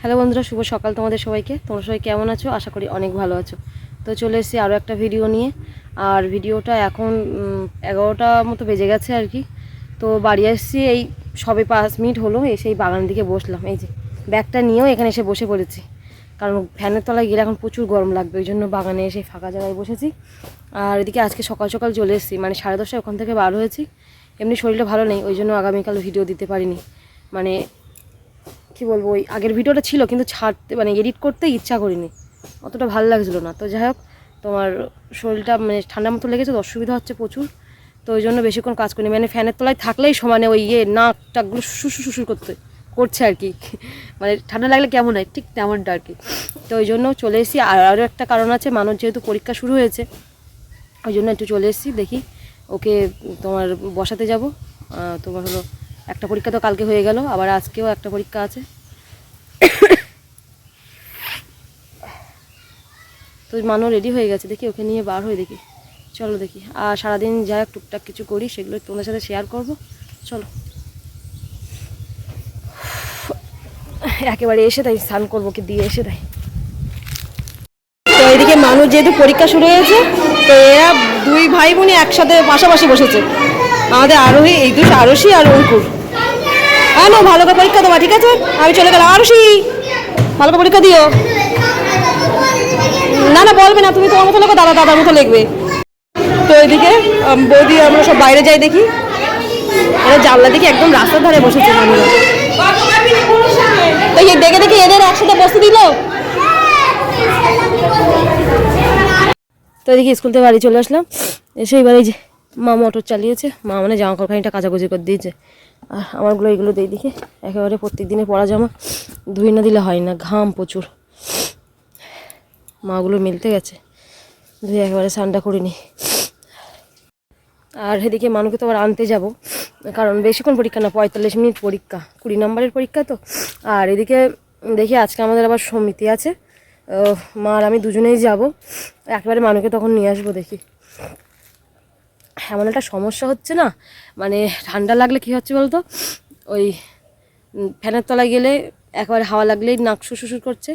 Hello বন্ধুরা, শুভ সকাল তোমাদের সবাইকে। তোমরা সবাই কেমন আছো? আশা করি অনেক ভালো আছো। তো চলে এসেছি আরও একটা ভিডিও নিয়ে। আর ভিডিওটা এখন এগারোটা মতো বেজে গেছে আর কি। তো বাড়ি এসেছি এই সবে পাঁচ মিনিট হলো, এসে এই বাগানের দিকে বসলাম। এই যে, ব্যাগটা নিয়েও এখানে এসে বসে পড়েছি। কারণ ফ্যানের তলায় গেলে এখন প্রচুর গরম লাগবে, ওই জন্য বাগানে এসে ফাঁকা জায়গায় বসেছি। আর এদিকে আজকে সকাল সকাল চলে এসেছি মানে সাড়ে দশটায় ওখান থেকে বার হয়েছি। এমনি শরীরটা ভালো নেই, ওই জন্য আগামীকাল ভিডিও দিতে পারিনি। মানে কি বলব, ওই আগের ভিডিওটা ছিল কিন্তু ছাড়তে মানে এডিট করতে ইচ্ছা করিনি। অতটা ভালো লাগছিল না। তো যাই হোক, তোমার শরীরটা মানে ঠান্ডা মতো লেগেছে তো অসুবিধা হচ্ছে প্রচুর। তো ওই জন্য বেশিক্ষণ কাজ করিনি। মানে ফ্যানের তলায় থাকলেই সমানে ওই ইয়ে নাক টাকগুলো শুশু শুশুর করতে, করছে আর কি। মানে ঠান্ডা লাগলে কেমন হয়? ঠিক তেমনটা আর কি। তো ওই জন্য চলে এসেছি। আর আরও একটা কারণ আছে, মানুষ যেহেতু পরীক্ষা শুরু হয়েছে, ওই জন্য একটু চলে এসেছি। দেখি ওকে তোমার বসাতে যাব। তোমার হলো একটা পরীক্ষা তো কালকে হয়ে গেল, আবার আজকেও একটা পরীক্ষা আছে। তো মানু রেডি হয়ে গেছে, দেখি ওকে নিয়ে বার হয়ে দেখি। চলো দেখি, আর সারাদিন যা টুকটাক কিছু করি, সেগুলো তোমাদের সাথে শেয়ার করব। চলো। একেবারে এসে তাই স্নান করব কি দিয়ে এসে তাই। তো এদিকে মানুষ যেহেতু পরীক্ষা শুরু হয়েছে, তো এরা দুই ভাই বোনই একসাথে পাশাপাশি বসেছে। আমাদের আরোহী, এই দুটো আরশি আর অঙ্কুর। না ভালো করে পরীক্ষা দেওয়া ঠিক আছে? আমি চলে গেলাম। আরশি ভালো করে পরীক্ষা দিও। না না, বলবে না, তুমি তোমার মতো লেখো দাদা, দাদার মতো লিখবে। তো এদিকে বৌদি, আমরা সব বাইরে যাই দেখি। এরা জানলা দেখি একদম রাস্তার ধারে বসেছে মানুষ। তো দেখে দেখে এদের একসাথে বসতে দিল? তো এদিকে স্কুল থেকে বাড়ি চলে আসলাম। এসে এবার যে মা মোটর চালিয়েছে। মা মানে জামা কাপড়খানিটা কাচাকুচি করে দিয়েছে। আর আমারগুলো এগুলো দিয়ে দিকে। একেবারে প্রত্যেক দিনে পরা জামা। ধুই না দিলে হয় না, ঘাম প্রচুর। মাগুলো মিলতে গেছে। ধুয়ে একেবারে স্নানটা করিনি আর এদিকে মানুষকে তো আবার আনতে যাব। কারণ বেশিক্ষণ পরীক্ষা না, পঁয়তাল্লিশ মিনিট পরীক্ষা, কুড়ি নম্বরের পরীক্ষা তো। আর এদিকে দেখি আজকে আমাদের আবার সমিতি আছে। মা আর আমি দুজনেই যাব। একেবারে মানুষকে তখন নিয়ে আসব দেখি। এমন একটা সমস্যা হচ্ছে না? মানে ঠান্ডা লাগলে কি হচ্ছে বলতো? ওই ফ্যানের তলায় গেলে একবারে হাওয়া লাগলেই নাক শুশুর করছে।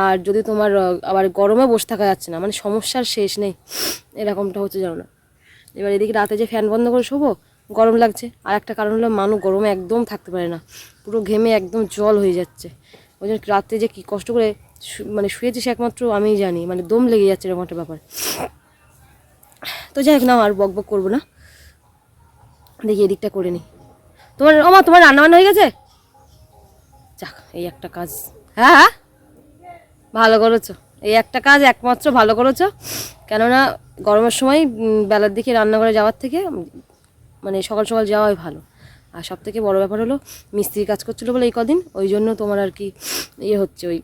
আর যদি তোমার আবার গরমে বসে থাকা যাচ্ছে না মানে সমস্যার শেষ নেই। এরকমটা হচ্ছে জানো না? এবার এদিকে রাতে যে ফ্যান বন্ধ করে শোবো, গরম লাগছে। আর একটা কারণ হলো মানুষ গরমে একদম থাকতে পারে না। পুরো ঘেমে একদম জল হয়ে যাচ্ছে। ওই জন্য রাতে যে কী কষ্ট করে মানে শুয়েছি সে একমাত্র আমিই জানি। মানে দম লেগে যাচ্ছে এরকম একটা ব্যাপার। তো যাই হোক না, আর বক বক করব না। দেখি এদিকটা করে নিই তোমার, ওমা, তোমার রান্নাবান্না হয়ে গেছে? যাক, এই একটা কাজ। হ্যাঁ হ্যাঁ। ভালো করেছ। এই একটা কাজ একমাত্র ভালো করেছ। কেননা, গরমের সময় বেলার দিকে রান্নাঘরে যাওয়ার থেকে মানে সকাল সকাল যাওয়াই ভালো। আর সব থেকে বড়ো ব্যাপার হলো, মিস্ত্রি কাজ করছিল বলে এই কদিন, ওই জন্য তোমার আর কি ইয়ে হচ্ছে, ওই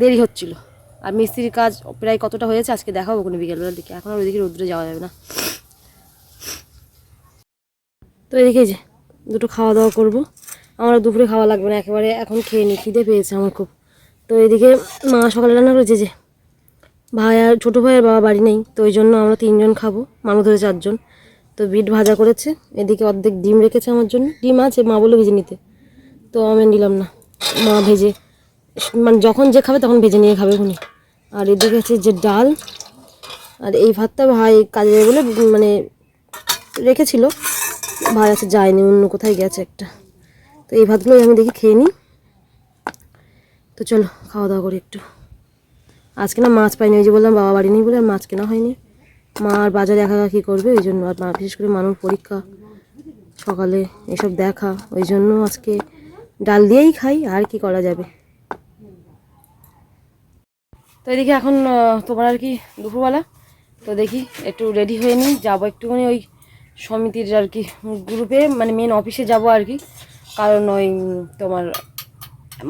দেরি হচ্ছিল। আর মিস্ত্রির কাজ প্রায় কতটা হয়েছে আজকে দেখাবো কোনো বিকেলবেলার দিকে। এখন আর ওইদিকে রোদ্রে যাওয়া যাবে না। তো এদিকে যে, দুটো খাওয়া দাওয়া করব। আমার দুপুরে খাওয়া লাগবে না, একেবারে এখন খেয়ে নি, খিদে পেয়েছে আমার খুব। তো এদিকে মা সকালে রান্না করেছে যে, ভাই আর ছোটো ভাইয়ের বাবা বাড়ি নেই, তো ওই জন্য আমরা তিনজন খাব মানুষ ধরে চারজন। তো বিট ভাজা করেছে, এদিকে অর্ধেক ডিম রেখেছে আমার জন্য। ডিম আছে, মা বলে ভেজে নিতে। তো আমি নিলাম না, মা ভেজে মানে যখন যে খাবে তখন ভেজে নিয়ে খাবে উনি। আর এদিকে আছে যে ডাল, আর এই ভাতটা ভাই কাজে বলে মানে রেখেছিল। ভাই আছে যায়নি, অন্য কোথায় গেছে একটা। তো এই ভাতগুলোই আমি দেখি খেয়ে নিই। তো চলো, খাওয়া দাওয়া করি একটু। আজকে না মাছ পাইনি, ওই যে বললাম বাবা বাড়ি নেই বলে মাছ কেনা হয়নি। মা আর বাজারে একা একা কী করবে ওই জন্য আর মা বিশেষ করে মানুষ পরীক্ষা, সকালে এসব দেখা, ওই জন্য আজকে ডাল দিয়েই খাই, আর কি করা যাবে। তো এদিকে এখন তোমার আর কি দুপুরবেলা। তো দেখি, একটু রেডি হয়ে নিই। যাব একটুখানি ওই সমিতির আর কি গ্রুপে মানে মেন অফিসে যাব আর কি। কারণ ওই, তোমার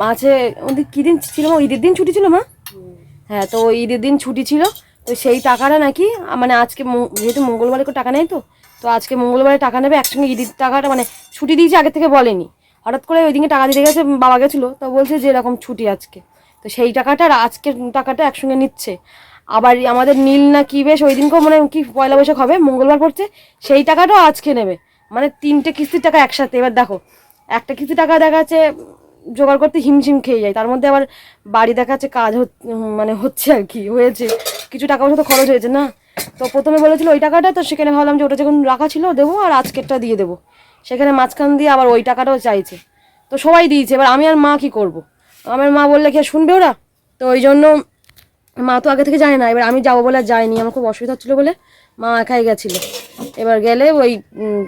মাঝে ওদের কী দিন ছিল মা? ঈদের দিন ছুটি ছিল মা? হ্যাঁ তো ঈদের দিন ছুটি ছিল। তো সেই টাকাটা নাকি মানে আজকে যেহেতু মঙ্গলবারে কোনো টাকা নেই তো তো আজকে মঙ্গলবারে টাকা নেবে, একসঙ্গে ঈদের টাকাটা মানে ছুটি দিয়েছে, আগে থেকে বলেনি। হঠাৎ করে ওই দিনকে টাকা দিতে গেছে, বাবা গেছিল, তো বলছে যে এরকম ছুটি আজকে। তো সেই টাকাটা আর আজকের টাকাটা একসঙ্গে নিচ্ছে। আবার আমাদের নীল না কি বেশ ওই দিনকেও মানে কি পয়লা বৈশাখ হবে, মঙ্গলবার পড়ছে, সেই টাকাটাও আজকে নেবে। মানে তিনটে কিস্তির টাকা একসাথে, এবার দেখো, একটা কিস্তি টাকা দেখা যাচ্ছে জোগাড় করতে হিমশিম খেয়ে যায়, তার মধ্যে আবার বাড়ি দেখাচ্ছে কাজ হচ- মানে হচ্ছে আর কি, হয়েছে। কিছু টাকা পয়সা তো খরচ হয়েছে না। তো প্রথমে বলেছিল ওই টাকাটা, তো সেখানে ভাবলাম যে ওটা যখন রাখা ছিল দেবো আর আজকেরটা দিয়ে দেবো। সেখানে মাঝখান দিয়ে আবার ওই টাকাটাও চাইছে। তো সবাই দিয়েছে, এবার আমি আর মা কি করব। আমার মা বললে কি শুনবে ওরা? তো ওই জন্য মা তো আগে থেকে জানে না, এবার আমি যাব বলে যাইনি। আমার খুব অসুবিধা হচ্ছিল বলে মা একাই গেছিল। এবার গেলে ওই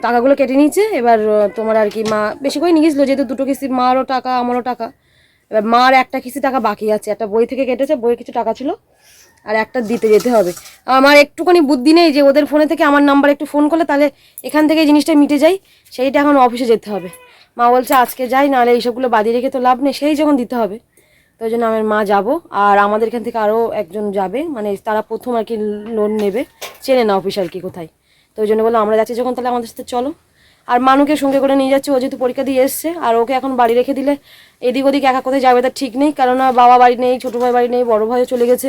টাকাগুলো কেটে নিয়েছে। এবার তোমার আর কি মা বেশি করে নিয়ে গেছিল, যেহেতু দুটো কিস্তি, মারও টাকা, আমারও টাকা। এবার মার একটা কিস্তি টাকা বাকি আছে। একটা বই থেকে কেটেছে, বইয়ে কিছু টাকা ছিল, আর একটা দিতে যেতে হবে। আমার একটুখানি বুদ্ধি নেই যে ওদের ফোনে থেকে আমার নাম্বার একটু ফোন করলে তাহলে এখান থেকে জিনিসটা মিটে যায়, সেইটা এখন অফিসে যেতে হবে। মা বলছে, আজকে যাই, নাহলে এইসবগুলো বাদিয়ে রেখে তো লাভ নেই, সেই যখন দিতে হবে। তো ওই জন্য আমার মা যাব, আর আমাদের এখান থেকে আরও একজন যাবে মানে তারা প্রথম আর কি লোন নেবে, চেনে না অফিস আর কি কোথায়। তো ওই জন্য বলল, আমরা যাচ্ছি যখন, তাহলে আমাদের সাথে চলো। আর মানুকে সঙ্গে করে নিয়ে যাচ্ছে, ও যেহেতু পরীক্ষা দিয়ে এসছে, আর ওকে এখন বাড়ি রেখে দিলে, এদিক ওদিক একা কোথায় যাবে তার ঠিক নেই কারণ বাবা বাড়ি নেই, ছোটো ভাই বাড়ি নেই, বড়ো ভাইও চলে গেছে,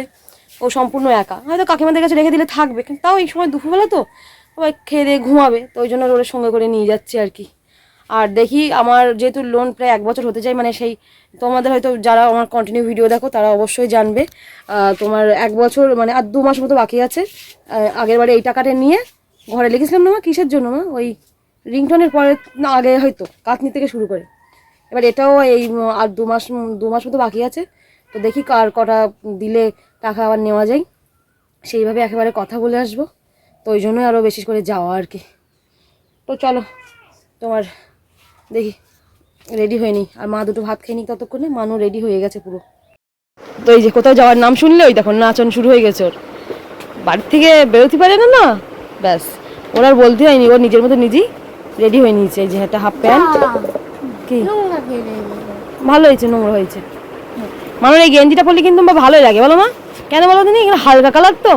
ও সম্পূর্ণ একা। হয়তো কাকিমাদের কাছে রেখে দিলে থাকবে তাও এই সময় দুপুরবেলা তো সবাই খেয়ে দিয়ে ঘুমাবে, তো ওই জন্য ওর সঙ্গে করে নিয়ে যাচ্ছি আর কি। আর দেখি আমার যেহেতু লোন প্রায় এক বছর হতে যায় মানে সেই তোমাদের হয়তো যারা আমার কন্টিনিউ ভিডিও দেখো, তারা অবশ্যই জানবে। তোমার এক বছর মানে আর দু মাস মতো বাকি আছে। আগের বারে এই টাকাটা নিয়ে ঘরে লিখেছিলাম না মা, কিসের জন্য মা? ওই রিংটনের পরে না, আগে হয়তো কাতনি থেকে শুরু করে। এবার এটাও এই আর দু মাস দু মাস মতো বাকি আছে। তো দেখি কার কটা দিলে টাকা আবার নেওয়া যায়। সেইভাবে একেবারে কথা বলে আসব। তো ওই জন্যই আরও বেশি করে যাওয়া আর কি। তো চলো, তোমার দেখি রেডি হয়নি। আর মা দুটো ভাত খাইনি ততক্ষণে মানু রেডি হয়ে গেছে পুরো। তো এই যে কোথাও যাওয়ার নাম শুনলে ওই দেখো নাচন শুরু হয়ে গেছে ওর। বাড়ির থেকে বেরোতে পারে না না? ব্যাস ওর আর বলতে হয়নি ওর নিজের মতো নিজেই রেডি হয়ে নিয়েছে। এই যে একটা হাফ প্যান্ট কি? ভালো হয়েছে নোংরা হয়েছে। মামার এই গেঞ্জিটা পরলে কিন্তু ভালোই লাগে বলো মা। কেন বলো দিনি এগুলো হালকা কালার তো।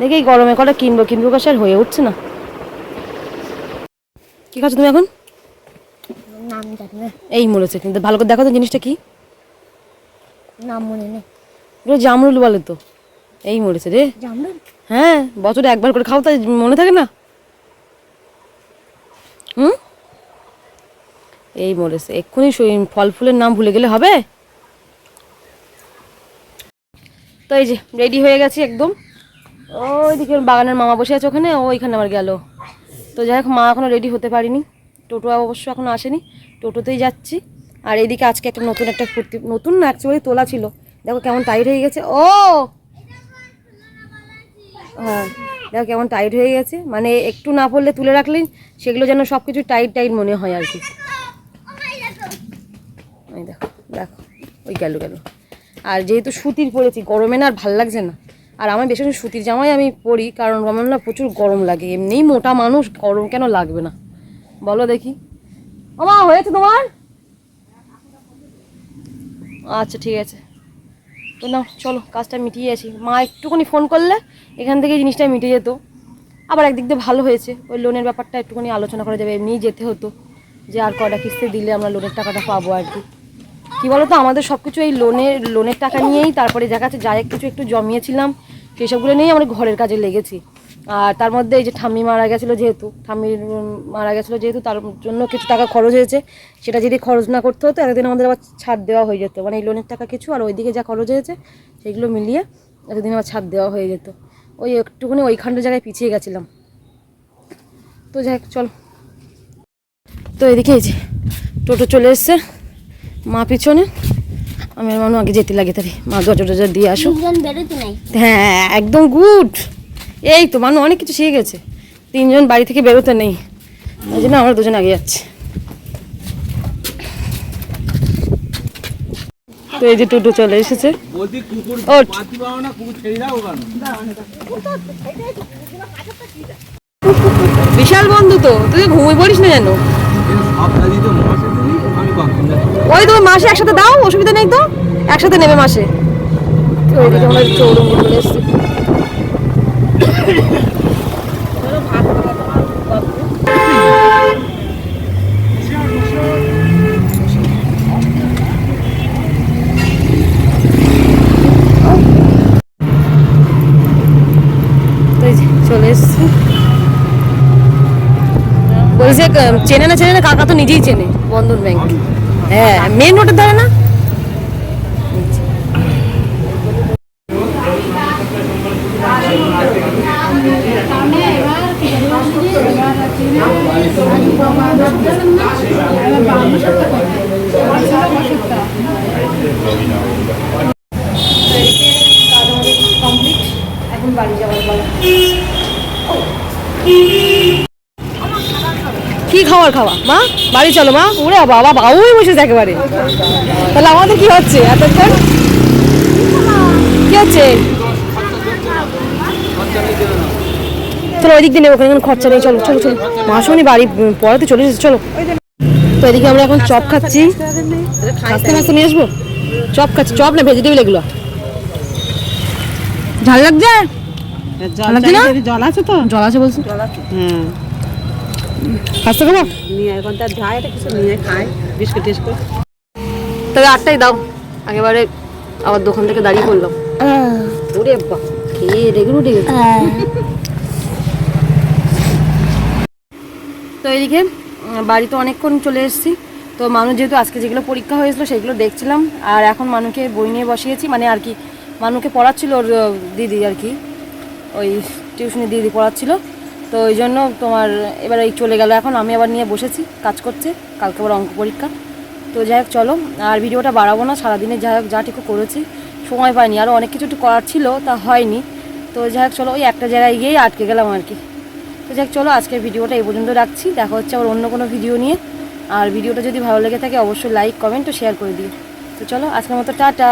দেখি এই গরমে কটা কিনবো কিনবো কাছে আর হয়ে উঠছে না। কি খাচ্ছ তুমি এখন? জানি না। এই মরেছে কিন্তু ভালো করে দেখো তো জিনিসটা কি। নাম মনে নেই। জামরুল বলে তো। এই মরেছে রে। জামরুল? হ্যাঁ বছরে একবার করে খাও তাই মনে থাকে না? হুম? এই মরেছে এক্ষুনি ফল ফুলের নাম ভুলে গেলে হবে? তো এই যে রেডি হয়ে গেছি একদম। ওইদিকে বাগানের মামা বসে আছে ওখানে ও ওইখানে আবার গেল। তো যাই হোক মা এখনও রেডি হতে পারিনি। টোটো অবশ্য এখনও আসেনি, টোটোতেই যাচ্ছি। আর এদিকে আজকে একটা নতুন একটা কুর্তি, নতুন না অ্যাকচুয়ালি তোলা ছিল। দেখো কেমন টাইট হয়ে গেছে। ও! হ্যাঁ দেখো কেমন টাইট হয়ে গেছে। মানে একটু না পড়লে তুলে রাখলে সেগুলো যেন সব কিছু টাইট টাইট মনে হয় আর কি। দেখো দেখো, ওই গেল গেল। আর যেহেতু সুতির পরেছি, গরমে না আর ভালো লাগছে না। আর আমার বেশি সুতির জামাই আমি পরি, কারণ আমার না প্রচুর গরম লাগে। এমনিই মোটা মানুষ, গরম কেন লাগবে না? বলো দেখি। ওমা, হয়েছে তোমার? আচ্ছা ঠিক আছে। তো না চলো, কাজটা মিটিয়ে আসি। মা একটুখানি ফোন করলে, এখান থেকে জিনিসটা মিটে যেত। আবার একদিক দিয়ে ভালো হয়েছে। ওই লোনের ব্যাপারটা একটুখানি আলোচনা করা যাবে, এমনিই যেতে হতো। যে আর কটা কিস্তি দিলে আমরা লোনের টাকাটা পাবো আর কি। কী বলো তো, আমাদের সব কিছু এই লোনের লোনের টাকা নিয়েই তারপরে দেখা যাচ্ছে, যাই কিছু একটু জমিয়েছিলাম সেই সবগুলো নিয়েই আমরা ঘরের কাজে লেগেছি। আর তার মধ্যে এই যে ঠাম্মি মারা গেছিল যেহেতু ঠাম্মির মারা গেছিল যেহেতু তার জন্য কিছু টাকা খরচ হয়েছে। সেটা যদি খরচ না করতে হতো এতদিন আমাদের আবার ছাড় দেওয়া হয়ে যেত। মানে এই লোনের টাকা কিছু আর ওইদিকে যা খরচ হয়েছে সেগুলো মিলিয়ে এতদিন আবার ছাড় দেওয়া হয়ে যেত। ওই একটুখানি ওইখানটা জায়গায় পিছিয়ে গেছিলাম। তো যাই হোক চল। তো এদিকে এই যে টোটো চলে এসছে মা পিছনে। আমি আর মানু আগে যেতে লাগে তারি মা দরজা টরজা দিয়ে আসো। তিনজন হ্যাঁ একদম গুড। এই তো মানু অনেক কিছু শিখে গেছে। তিনজন বাড়ি থেকে বেরোতে নেই। ওই জন্য আমরা দুজন আগে যাচ্ছি। তো এই যে টোটো চলে এসেছে। বিশাল বন্ধু তো তুই ঘুমিয়ে পড়িস না যাচ্ছি ওই তো মাসে একসাথে দাও অসুবিধা নেই তো। একসাথে নেবে মাসে। ওইদিকে আমরা চৌরঙ্গ চলে এসেছি তো এই যে চলে এসেছি বলছে চেনে না চেনে না, কাকা তো নিজেই চেনে, বন্ধন ব্যাংক হ্যাঁ মেন রোডের ধারে না? বাড়ি যাওয়ার পালা খাবার খাওয়া। মা বাড়ি চলো মা। ওরে বাবা বাবুই বসেছে একেবারে। তাহলে আমাদের কি হচ্ছে? এতক্ষণ? কি হচ্ছে? চলো ওই দিক দিয়ে নেব ওখানে খরচা নেই। চলো চলো চলো। মাসুনি বাড়ি পড়াতে চলে এসেছে চলো। তো এদিকে আমরা এখন চপ খাচ্ছি। খাস্তে মাস্তে নিয়ে আসব? চপ খাচ্ছি চপ না ভেজিটেবল এগুলো? ঝাল লাগছে? জল আছে তো? জল আছে বলছি। হুম খাস্তে খাব নিয়ে এখন তার যায় এটা কিছু নিয়ে খায় বিস্কুট টিস্কুট। তবে আটটাই দাও। একেবারে আবার দোকান থেকে দাঁড়িয়ে পড়লাম। ওরে বা খেয়ে রেগে উঠে গেছে। তো এদিকে বাড়িতে অনেকক্ষণ চলে এসেছি। তো মানুষ যেহেতু আজকে যেগুলো পরীক্ষা হয়েছিল সেগুলো দেখছিলাম। আর এখন মানুষকে বই নিয়ে বসিয়েছি মানে আর কি মানুষকে পড়াচ্ছিল ওর দিদি আর কি ওই টিউশনি দিদি পড়াচ্ছিল। তো ওই জন্য তোমার এবার এই চলে গেল। এখন আমি আবার নিয়ে বসেছি, কাজ করছে, কালকে আবার অঙ্ক পরীক্ষা। তো যাই হোক, চলো। আর ভিডিওটা বাড়াবো না, সারাদিনে যাই হোক যাটুকু করেছি। সময় পাইনি আরও অনেক কিছু একটু করার ছিল, তা হয়নি। তো যাই হোক, চলো, ওই একটা জায়গায় গিয়েই আটকে গেলাম আর কি। তো যাই হোক, চলো, আজকের ভিডিওটা এই পর্যন্ত রাখছি। দেখা হচ্ছে আবার অন্য কোনো ভিডিও নিয়ে। আর ভিডিওটা যদি ভালো লেগে থাকে, অবশ্যই লাইক কমেন্ট ও শেয়ার করে দিও। তো চলো, আজকের মতো, টাটা!